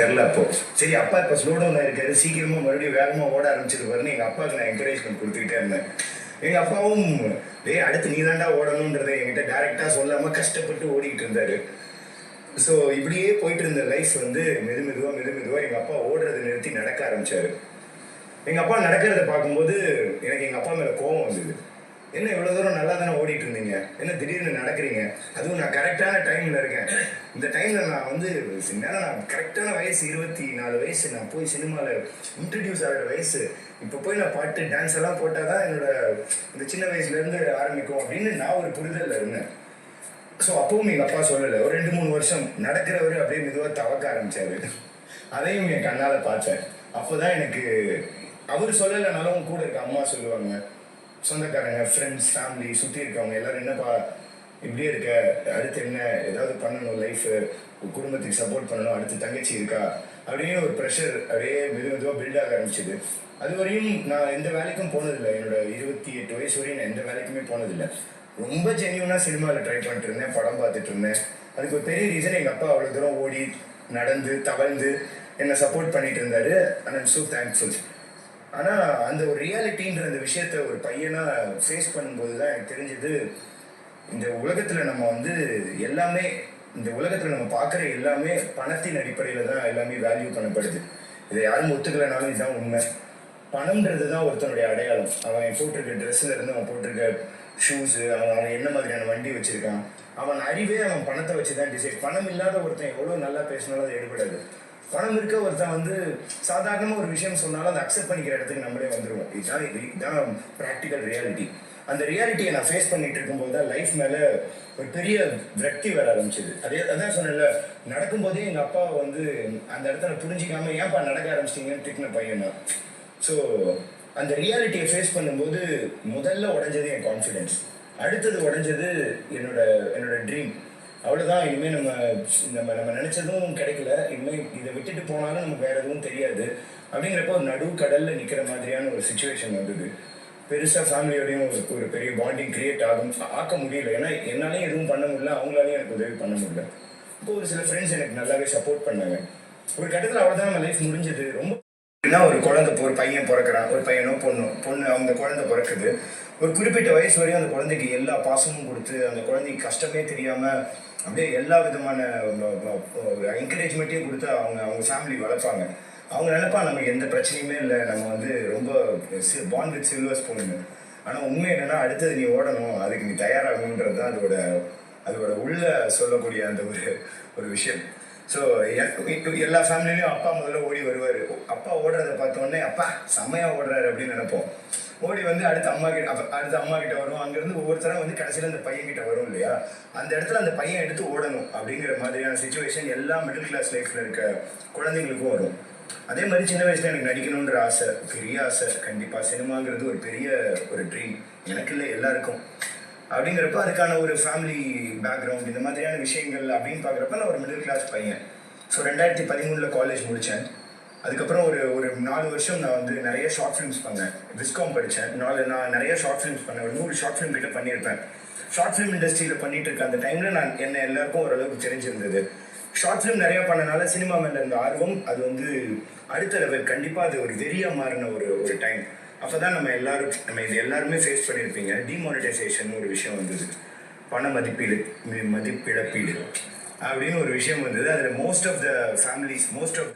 தெரில அப்போ. சரி அப்பா இப்போ ஸ்லோ டவுனாக இருக்காரு சீக்கிரமாக மறுபடியும் வேகமாக ஓட ஆரம்பிச்சிருப்பாருன்னு எங்கள் அப்பாவுக்கு நான் என்கரேஜ்மெண்ட் கொடுத்துக்கிட்டே இருந்தேன். எங்கள் அப்பாவும் டேய் அடுத்து நீ தாண்டா ஓடணுன்றதை என்கிட்ட டேரெக்டாக சொல்லாமல் கஷ்டப்பட்டு ஓடிக்கிட்டு இருந்தாரு. ஸோ இப்படியே போயிட்டு இருந்த லைஃப் வந்து மெது மெதுவாக மெது மெதுவாக எங்கள் அப்பா ஓடுறதை நிறுத்தி நடக்க ஆரம்பிச்சாரு. எங்கள் அப்பா நடக்கிறத பார்க்கும்போது எனக்கு எங்கள் அப்பா மேலே கோவம் வந்தது. என்ன இவ்வளோ தூரம் நல்லா தானே ஓடிட்டு இருந்தீங்க என்ன திடீர்னு நடக்கிறீங்க? அதுவும் நான் கரெக்டான டைமில் இருக்கேன். இந்த டைமில் நான் வந்து சின்ன நான் கரெக்டான வயசு இருபத்தி நாலு வயசு. நான் போய் சினிமாவில் இன்ட்ரடியூஸ் ஆகிற வயசு. இப்போ போய் நான் பாட்டு டான்ஸ் எல்லாம் போட்டால் தான் என்னோட இந்த சின்ன வயசுலேருந்து ஆரம்பிக்கும் அப்படின்னு நான் ஒரு புரிதலில் இருந்தேன். ஸோ அப்பவும் எங்கள் அப்பா சொல்லலை. ஒரு ரெண்டு மூணு வருஷம் நடக்கிறவர் அப்படியே மெதுவாக தவக்க ஆரம்பிச்சாரு. அதையும் என் கண்ணால் பார்த்தேன். அப்போதான் எனக்கு அவர் சொல்லலைனாலும் கூட இருக்க அம்மா சொல்லுவாங்க. சொந்தக்காரங்க ஃப்ரெண்ட்ஸ் ஃபேமிலி சுற்றி இருக்கவங்க எல்லோரும் என்னப்பா இப்படியே இருக்க? அடுத்து என்ன? ஏதாவது பண்ணணும் லைஃப் குடும்பத்துக்கு சப்போர்ட் பண்ணணும் அடுத்து தங்கச்சி இருக்கா? அப்படின்னு ஒரு ப்ரெஷர் அப்படியே மெது மெதுவாக பில்ட் ஆக ஆரம்பிச்சது. அது வரையும் நான் எந்த வேலைக்கும் போனதில்லை. என்னோட இருபத்தி எட்டு வயசு வரையும் நான் எந்த வேலைக்குமே போனதில்லை. ரொம்ப ஜென்யூனாக சினிமாவில் ட்ரை பண்ணிட்டு இருந்தேன் படம் பார்த்துட்டு இருந்தேன். அதுக்கு ஒரு பெரிய ரீசன் எங்கள் அப்பா அவ்வளோ தூரம் ஓடி நடந்து தவழ்ந்து என்னை சப்போர்ட் பண்ணிட்டு இருந்தாரு. அண்ட் ஐம் ஸோ தேங்க்ஃபுல் ஆனால் அந்த ஒரு ரியாலிட்டின்ற அந்த விஷயத்த ஒரு பையனாக ஃபேஸ் பண்ணும்போது தான் எனக்கு தெரிஞ்சது இந்த உலகத்தில் நம்ம வந்து எல்லாமே இந்த உலகத்தில் நம்ம பார்க்குற எல்லாமே பணத்தின் அடிப்படையில் தான் எல்லாமே வேல்யூ பண்ணப்படுது. இதை யாரும் ஒத்துக்கலைனாலும் இதுதான் உண்மை. பணம்ன்றது தான் ஒருத்தனுடைய அடையாளம். அவன் போட்டிருக்க ட்ரெஸ்ஸில் இருந்து அவன் போட்டிருக்க ஷூஸு அவன் அவன் என்ன மாதிரியான வண்டி வச்சுருக்கான். அவன் அறிவே அவன் பணத்தை வச்சு தான் டிசைட் பணம் இல்லாத ஒருத்தன் எவ்வளோ நல்லா பேசினாலும் அது எடுபடாது. பணம் இருக்க ஒருத்தன் வந்து சாதாரணமாக ஒரு விஷயம் சொன்னாலும் அதை அக்செப்ட் பண்ணிக்கிற இடத்துக்கு நம்மளே வந்துடுவோம் இதுதான் இது- இதுதான் ப்ராக்டிக்கல் ரியாலிட்டி அந்த ரியாலிட்டியை நான் ஃபேஸ் பண்ணிட்டு இருக்கும்போது தான் லைஃப் மேலே ஒரு பெரிய விரக்தி வர ஆரம்பிச்சது. அதே அதான் சொன்னேன்ல நடக்கும்போதே எங்கள் அப்பா வந்து அந்த இடத்துல புரிஞ்சிக்காம ஏன்ப்பா நடக்க ஆரம்பிச்சிட்டீங்கன்னு திட்டின பையன் தான் ஸோ அந்த ரியாலிட்டியை ஃபேஸ் பண்ணும்போது முதல்ல உடஞ்சது என் கான்ஃபிடென்ஸ் அடுத்தது உடஞ்சது என்னோட என்னோட ட்ரீம் அவ்வளோதான் இனிமேல் நம்ம நம்ம நம்ம நினச்சதும் கிடைக்கல. இனிமேல் இதை விட்டுட்டு போனாலும் நமக்கு வேறு எதுவும் தெரியாது. அப்படிங்கிறப்ப ஒரு நடு கடலில் நிற்கிற மாதிரியான ஒரு சுச்சுவேஷன் வந்தது. பெருசாக ஃபேமிலியோடையும் ஒரு பெரிய பாண்டிங் கிரியேட் ஆகும். ஆக்க முடியல. ஏன்னா என்னாலையும் எதுவும் பண்ண முடியல. அவங்களாலையும் எனக்கு உதவி பண்ண முடியல. இப்போ ஒரு சில ஃப்ரெண்ட்ஸ் எனக்கு நல்லாவே சப்போர்ட் பண்ணாங்க. ஒரு கட்டத்தில் அவ்வளோதான் நம்ம லைஃப் முடிஞ்சது. ரொம்ப என்ன ஒரு குழந்தை ஒரு பையன் பிறக்கிறான். ஒரு பையனோ பொண்ணு பொண்ணு அந்த குழந்தை பிறக்குது. ஒரு குறிப்பிட்ட வயசு வரையும் அந்த குழந்தைக்கு எல்லா பாசமும் கொடுத்து அந்த குழந்தைக்கு கஷ்டமே தெரியாமல் அப்படியே எல்லா விதமான என்கரேஜ்மெண்ட்டையும் கொடுத்து அவங்க அவங்க ஃபேமிலி வளர்ப்பாங்க. அவங்க நினைப்பா நமக்கு எந்த பிரச்சனையுமே இல்லை நம்ம வந்து ரொம்ப பாண்ட் வித் சில்வர் ஸ்பூன் ஆனால் உண்மை என்னென்னா அடுத்தது நீ ஓடணும் அதுக்கு நீ தயாராகணுன்றது தான் அதோட அதோட உள்ள சொல்லக்கூடிய அந்த ஒரு ஒரு விஷயம். ஸோ எல்லா ஃபேமிலிலையும் அப்பா முதல்ல ஓடி வருவார். அப்பா ஓடுறத பார்த்தோன்னே அப்பா செம்மையாக ஓடுறாரு அப்படின்னு நினைப்போம். ஓடி வந்து அடுத்த அம்மா கிட்ட அடுத்த அம்மா கிட்ட வரும். அங்கேருந்து ஒவ்வொருத்தரும் வந்து கடைசியில் அந்த பையன் கிட்ட வரும் இல்லையா? அந்த இடத்துல அந்த பையன் எடுத்து ஓடணும் அப்படிங்கிற மாதிரியான சுச்சுவேஷன் எல்லா மிடில் கிளாஸ் லைஃப்ல இருக்க குழந்தைங்களுக்கும் வரும். அதே மாதிரி சின்ன வயசுல எனக்கு நடிக்கணுன்ற ஆசை பெரிய ஆசை. கண்டிப்பா சினிமாங்கிறது ஒரு பெரிய ஒரு ட்ரீம் எனக்கு இல்லை எல்லாருக்கும். அப்படிங்கிறப்ப அதுக்கான ஒரு ஃபேமிலி பேக்ரவுண்ட் இந்த மாதிரியான விஷயங்கள் அப்படின்னு பார்க்குறப்ப நான் ஒரு மிடில் கிளாஸ் பையன். ஸோ ரெண்டாயிரத்தி பதிமூணில் காலேஜ் முடித்தேன் அதுக்கப்புறம் ஒரு ஒரு நாலு வருஷம் நான் வந்து நிறைய ஷார்ட் ஃபிலிம்ஸ் பண்ணேன். விஸ்காம் படித்தேன் நாலு நான் நிறைய ஷார்ட் ஃபிலிம்ஸ் பண்ணேன். ஒரு நூறு ஷார்ட் ஃபிலிம் கிட்ட பண்ணியிருப்பேன். ஷார்ட் ஃபிலிம் இண்டஸ்ட்ரியில் பண்ணிட்டு இருக்க அந்த டைமில் நான் என்ன எல்லாருக்கும் ஓரளவுக்கு தெரிஞ்சிருந்தது. ஷார்ட் ஃபிலிம் நிறைய பண்ணனால சினிமா மேல இருந்த ஆர்வம் அது வந்து அடுத்த லெவல் கண்டிப்பாக அது ஒரு வெறியா மாறின ஒரு ஒரு டைம் அப்போ தான் நம்ம எல்லாரும் நம்ம இது எல்லாருமே ஃபேஸ் பண்ணியிருப்பீங்க. டிமானிட்டைசேஷன் ஒரு விஷயம் வந்தது. பண மதிப்பீடு மதிப்பிழப்பீடு அப்படின்னு ஒரு விஷயம் வந்தது. அதில் most of the families most of